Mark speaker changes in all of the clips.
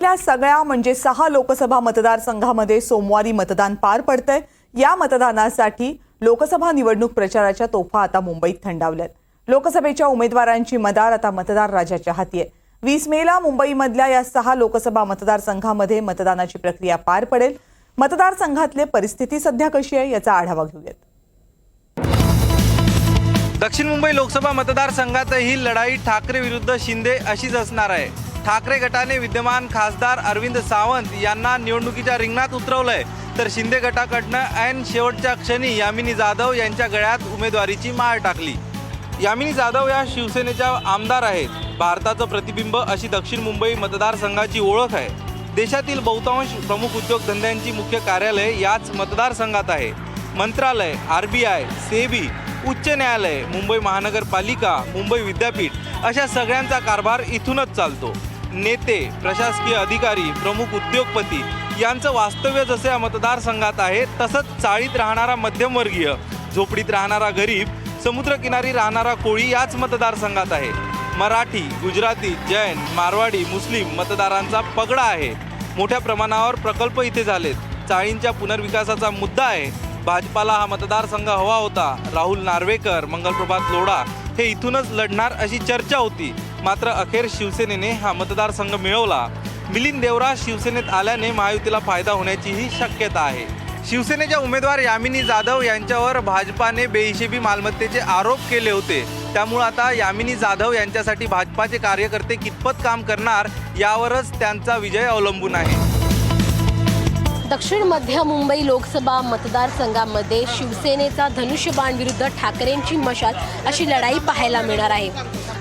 Speaker 1: आपल्या सगळ्या म्हणजे सहा लोकसभा मतदारसंघामध्ये सोमवारी मतदान पार पडतंय. या मतदानासाठी लोकसभा निवडणूक प्रचाराच्या तोफा आता मुंबईत थंडावल्यात. लोकसभेच्या उमेदवारांची मदार आता मतदार राजाच्या हाती आहे. वीस मेला मुंबईमधल्या या सहा लोकसभा मतदारसंघामध्ये मतदानाची प्रक्रिया पार पडेल. मतदारसंघातले परिस्थिती सध्या कशी आहे याचा आढावा घेऊयात.
Speaker 2: दक्षिण मुंबई लोकसभा मतदारसंघातही लढाई ठाकरे विरुद्ध शिंदे अशीच असणार आहे. ठाकरे गटाने विद्यमान खासदार अरविंद सावंत यांना निवडणुकीच्या रिंगणात उतरवलंय. तर शिंदे गटाकडनं ऐन शेवटच्या क्षणी यामिनी जाधव यांच्या गळ्यात उमेदवारीची माळ टाकली. यामिनी जाधव या शिवसेनेच्या आमदार आहेत. भारताचं प्रतिबिंब अशी दक्षिण मुंबई मतदारसंघाची ओळख आहे. देशातील बहुतांश प्रमुख उद्योगधंद्यांची मुख्य कार्यालय याच मतदारसंघात आहे. मंत्रालय आर बी आय सेबी उच्च न्यायालय मुंबई महानगरपालिका मुंबई विद्यापीठ अशा सगळ्यांचा कारभार इथूनच चालतो. नेते प्रशासकीय अधिकारी प्रमुख उद्योगपती यांचं वास्तव्य जसे या मतदारसंघात आहे तसंच चाळीत राहणारा मध्यमवर्गीय झोपडीत राहणारा गरीब समुद्रकिनारी राहणारा कोळी याच मतदारसंघात आहे. मराठी गुजराती जैन मारवाडी मुस्लिम मतदारांचा पगडा आहे. मोठ्या प्रमाणावर प्रकल्प इथे झालेत. चाळींच्या पुनर्विकासाचा मुद्दा आहे. भाजपाला हा मतदारसंघ हवा होता. राहुल नार्वेकर मंगलप्रभात लोढा हे इथूनच लढणार अशी चर्चा होती. मात्र अखेर शिवसेनेने हा मतदारसंघ मिळवला. मिलिंद देवरा शिवसेनेत आल्याने महायुतीला फायदा होण्याचीही शक्यता आहे. शिवसेनेच्या उमेदवार यामिनी जाधव यांच्यावर भाजपाने बेहिशेबी मालमत्तेचे आरोप केले होते. त्यामुळे आता यामिनी जाधव यांच्यासाठी भाजपाचे कार्यकर्ते कितपत काम करणार यावरच त्यांचा विजय अवलंबून आहे.
Speaker 3: दक्षिण मध्य मुंबई लोकसभा मतदारसंघामध्ये शिवसेनेचा धनुष्यबाण विरुद्ध ठाकरेंची मशाल अशी लढाई पाहायला मिळणार आहे.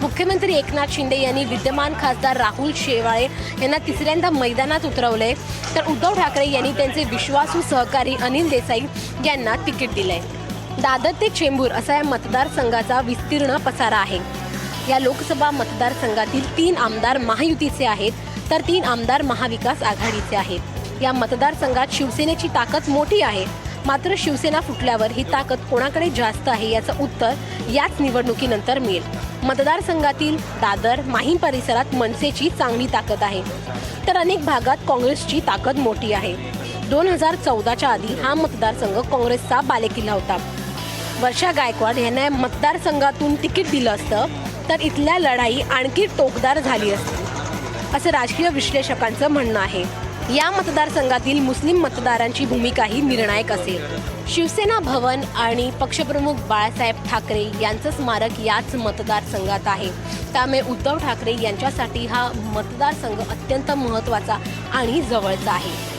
Speaker 3: मुख्यमंत्री एकनाथ शिंदे यांनी विद्यमान खासदार राहुल शेवाळे यांना तिसऱ्यांदा मैदानात उतरवलंय. तर उद्धव ठाकरे यांनी त्यांचे विश्वासू सहकारी अनिल देसाई यांना तिकीट दिलंय. दादर ते चेंबूर असा या मतदारसंघाचा विस्तीर्ण पसारा आहे. या लोकसभा मतदारसंघातील तीन आमदार महायुतीचे आहेत तर तीन आमदार महाविकास आघाडीचे आहेत. या मतदारसंघात शिवसेनेची ताकद मोठी आहे. मात्र शिवसेना फुटल्यावर ही ताकद कोणाकडे जास्त आहे याचं उत्तर याच निवडणुकीनंतर मिळेल. मतदारसंघातील दादर माहीम परिसरात मनसेची चांगली ताकद आहे. तर अनेक भागात काँग्रेसची ताकद मोठी आहे. दोन हजार चौदाच्या आधी हा मतदारसंघ काँग्रेसचा बालेकिल्ला होता. वर्षा गायकवाड यांना या मतदारसंघातून तिकीट दिलं असतं तर इथल्या लढाई आणखी टोकदार झाली असती. असं राजकीय विश्लेषकांचं म्हणणं आहे. या मतदारसंघातील मुस्लिम मतदारांची भूमिकाही निर्णायक असेल. शिवसेना भवन आणि पक्षप्रमुख बाळासाहेब ठाकरे यांचं स्मारक याच मतदारसंघात आहे. त्यामुळे उद्धव ठाकरे यांच्यासाठी हा मतदारसंघ अत्यंत महत्त्वाचा आणि जवळचा आहे.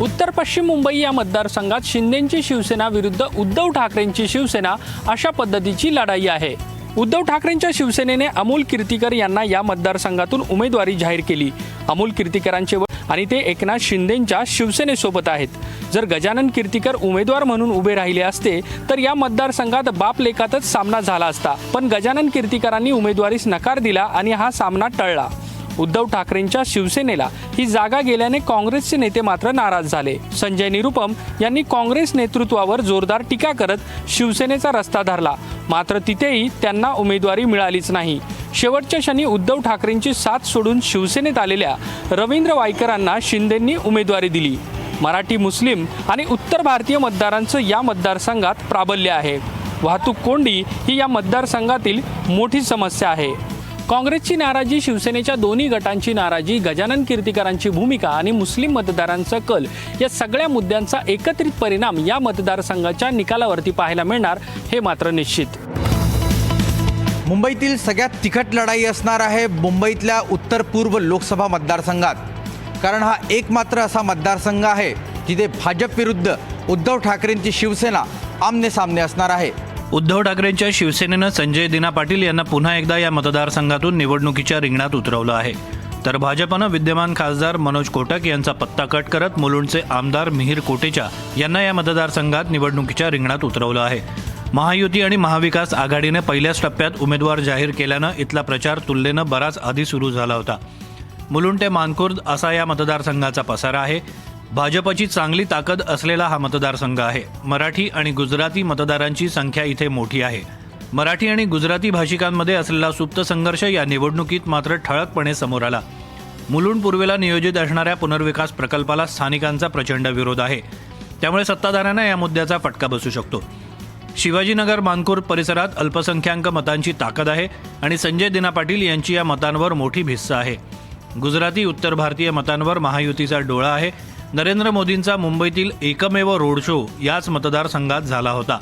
Speaker 4: उत्तर पश्चिम मुंबई या मतदारसंघात शिंदेची शिवसेना विरुद्ध उद्धव ठाकरेंची शिवसेना अशा पद्धतीची लढाई आहे. उद्धव ठाकरेंच्या शिवसेनेने अमोल कीर्तीकर यांना या मतदारसंघातून उमेदवारी जाहीर केली. अमोल कीर्तीकरांचे व- आणि ते एकनाथ शिंदेंच्या शिवसेनेसोबत आहेत. जर गजानन कीर्तीकर उमेदवार म्हणून उभे राहिले असते तर या मतदारसंघात बाप लेखातच सामना झाला असता. पण गजानन कीर्तीकरांनी उमेदवारीस नकार दिला आणि हा सामना टळला. उद्धव ठाकरेंच्या शिवसेनेला ही जागा गेल्याने काँग्रेसचे नेते मात्र नाराज झाले. संजय निरुपम यांनी काँग्रेस नेतृत्वावर जोरदार टीका करत शिवसेनेचा रस्ता धरला. मात्र तिथेही त्यांना उमेदवारी मिळालीच नाही. शेवटच्या क्षणी उद्धव ठाकरेंची साथ सोडून शिवसेनेत आलेल्या रवींद्र वायकरांना शिंदेंनी उमेदवारी दिली. मराठी मुस्लिम आणि उत्तर भारतीय मतदारांचं या मतदारसंघात प्राबल्य आहे. वाहतूक कोंडी ही या मतदारसंघातील मोठी समस्या आहे. काँग्रेसची नाराजी शिवसेनेच्या दोन्ही गटांची नाराजी गजानन कीर्तिकरांची भूमिका आणि मुस्लिम मतदारांचा कल या सगळ्या मुद्द्यांचा एकत्रित परिणाम या मतदारसंघाच्या निकालावरती पाहायला मिळणार हे मात्र निश्चित.
Speaker 5: मुंबईतील सगळ्यात तिखट लढाई असणार आहे मुंबईतल्या उत्तर पूर्व लोकसभा मतदारसंघात. कारण हा एकमात्र असा मतदारसंघ आहे जिथे भाजप विरुद्ध उद्धव ठाकरेंची शिवसेना आमने सामने असणार आहे.
Speaker 6: उद्धव ठाकरेंच्या शिवसेनेनं संजय दिना पाटील यांना पुन्हा एकदा या मतदारसंघातून निवडणुकीच्या रिंगणात उतरवलं आहे. तर भाजपनं विद्यमान खासदार मनोज कोटक यांचा पत्ता कट करत मुलुंडचे आमदार मिहीर कोटेचा यांना या मतदारसंघात निवडणुकीच्या रिंगणात उतरवलं आहे. महायुती आणि महाविकास आघाडीने पहिल्याच टप्प्यात उमेदवार जाहीर केल्यानं इथला प्रचार तुलनेनं बराच आधी सुरू झाला होता. मुलुंड ते मानकुर्द असा या मतदारसंघाचा पसारा आहे. भाजपची चांगली ताकद असलेला हा मतदारसंघ आहे. मराठी आणि गुजराती मतदारांची संख्या इथे मोठी आहे. मराठी आणि गुजराती भाषिकांमध्ये असलेला सुप्त संघर्ष या निवडणुकीत मात्र ठळकपणे समोर आला. मुलुंड पूर्वेला नियोजित असणाऱ्या पुनर्विकास प्रकल्पाला स्थानिकांचा प्रचंड विरोध आहे. त्यामुळे सत्ताधाऱ्यांना या मुद्द्याचा फटका बसू शकतो. शिवाजीनगर मानकोर परिसरात अल्पसंख्याक मतांची ताकद आहे आणि संजय दिना पाटील यांची या मतांवर मोठी भिस्सा आहे. गुजराती उत्तर भारतीय मतांवर महायुतीचा डोळा आहे. नरेंद्र मोदींचा मुंबईतील एकमेव रोड शो याच मतदारसंघात झाला होता.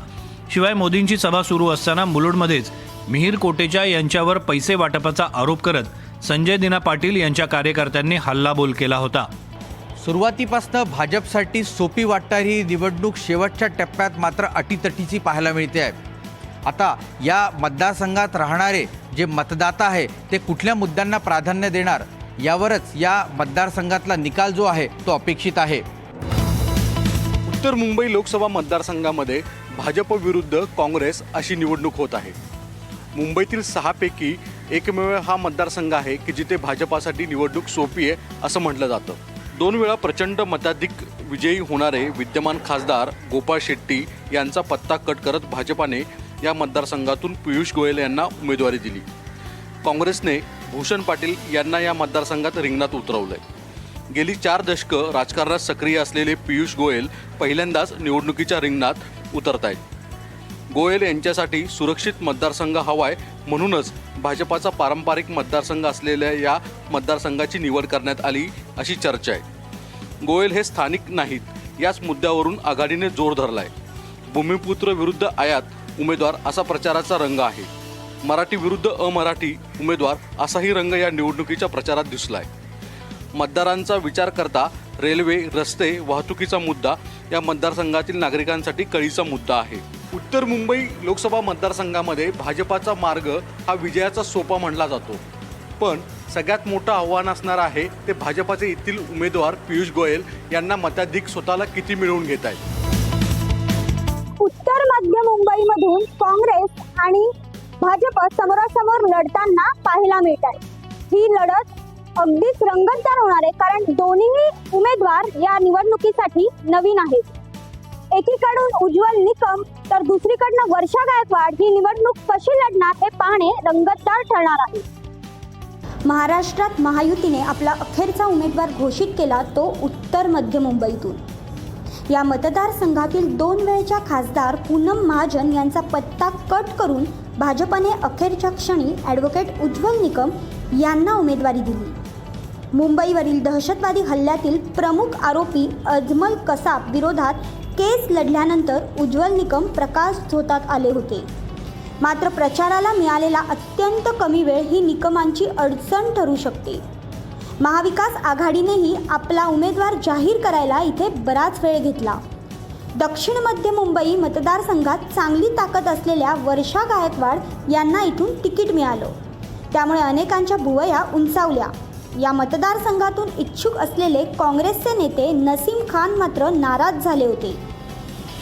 Speaker 6: शिवाय मोदींची सभा सुरू असताना मुलुंडमध्येच मिहीर कोटेचा यांच्यावर पैसे वाटपाचा आरोप करत संजय दिना पाटील यांच्या कार्यकर्त्यांनी हल्लाबोल केला होता.
Speaker 5: सुरुवातीपासनं भाजपसाठी सोपी वाटणारी ही निवडणूक शेवटच्या टप्प्यात मात्र अटीतटीची पाहायला मिळते आहे. आता या मतदारसंघात राहणारे जे मतदाता आहे ते कुठल्या मुद्द्यांना प्राधान्य देणार? यावरच या मतदारसंघातला निकाल जो आहे तो अपेक्षित आहे.
Speaker 7: उत्तर मुंबई लोकसभा मतदारसंघामध्ये भाजप विरुद्ध काँग्रेस अशी निवडणूक होत आहे. मुंबईतील सहापैकी एकमेव हा मतदारसंघ आहे की जिथे भाजपासाठी निवडणूक सोपी आहे असं म्हटलं जातं. दोन वेळा प्रचंड मताधिक विजयी होणारे विद्यमान खासदार गोपाळ शेट्टी यांचा पत्ता कट करत भाजपाने या मतदारसंघातून पियुष गोयल यांना उमेदवारी दिली. काँग्रेसने भूषण पाटील यांना या मतदारसंघात रिंगणात उतरवलंय. गेली चार दशकं राजकारणात सक्रिय असलेले पियुष गोयल पहिल्यांदाच निवडणुकीच्या रिंगणात उतरत आहेत गोयल यांच्यासाठी सुरक्षित मतदारसंघ हवाय म्हणूनच भाजपाचा पारंपरिक मतदारसंघ असलेल्या या मतदारसंघाची निवड करण्यात आली अशी चर्चा आहे. गोयल हे स्थानिक नाहीत याच मुद्द्यावरून आघाडीने जोर धरलाय. भूमिपुत्र विरुद्ध आयात उमेदवार असा प्रचाराचा रंग आहे. मराठी विरुद्ध अमराठी उमेदवार असाही रंग या निवडणुकीच्या प्रचारात दिसलाय. मतदारांचा विचार करता रेल्वे रस्ते वाहतुकीचा मुद्दा या मतदारसंघातील नागरिकांसाठी कळीचा मुद्दा आहे. उत्तर मुंबई लोकसभा मतदारसंघामध्ये भाजपाचा मार्ग हा विजयाचा सोपा मानला जातो. पण सगळ्यात मोठं आव्हान असणार आहे ते भाजपाचे येथील उमेदवार पियुष गोयल यांना मताधिक स्वतःला किती मिळवून घेत आहेत
Speaker 8: उत्तर मध्य मुंबईमधून काँग्रेस आणि भाजप समोरासमोर लढताना पाहायला मिळत आहे. ही लढत अगदीच रंगतदार होणार आहे कारण दोन्ही उमेदवार या निवडणुकीसाठी नवीन आहेत. एकीकडून उज्ज्वल निकम तर दुसरीकडनं वर्षा गायकवाड ही निवडणूक कशी लढणार हे पाहणे रंगतदार ठरणार आहे.
Speaker 9: महाराष्ट्रात महायुतीने आपला अखेरचा उमेदवार घोषित केला तो उत्तर मध्य मुंबईतून. या मतदारसंघातील दोन वेळच्या खासदार पूनम महाजन यांचा पत्ता कट करून भाजपने अखेरच्या क्षणी ॲडव्होकेट उज्ज्वल निकम यांना उमेदवारी दिली. मुंबईवरील दहशतवादी हल्ल्यातील प्रमुख आरोपी अजमल कसाब विरोधात केस लढल्यानंतर उज्ज्वल निकम प्रकाश झोतात आले होते. मात्र प्रचाराला मिळालेला अत्यंत कमी वेळ ही निकमांची अडचण ठरू शकते. महाविकास आघाडीनेही आपला उमेदवार जाहीर करायला इथे बराच वेळ घेतला. दक्षिण मध्य मुंबई मतदारसंघात चांगली ताकद असलेल्या वर्षा गायकवाड यांना इथून तिकीट मिळालं. त्यामुळे अनेकांच्या भुवया उंचावल्या. या मतदारसंघातून इच्छुक असलेले काँग्रेसचे नेते नसीम खान मात्र नाराज झाले होते.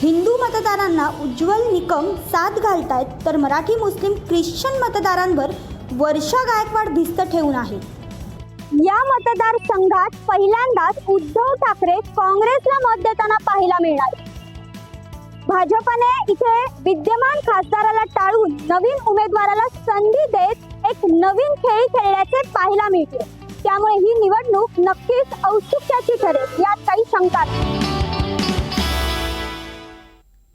Speaker 9: हिंदू मतदारांना उज्ज्वल निकम साथ घालतायत तर मराठी मुस्लिम ख्रिश्चन मतदारांवर वर्षा गायकवाड भिस्त ठेवून आहे
Speaker 8: या मतदारसंघात पहिल्यांदाच उद्धव ठाकरे काँग्रेसला मत देताना पाहायला मिळणार. भाजपने इथे विद्यमान खासदाराला टाळून नवीन उमेदवाराला संधी देत एक नवीन खेळ खेळण्याचे पाहायला मिळते. त्यामुळे ही निवडणूक नक्कीच औत्सुक्याची ठरेल यात काही शंका नाही.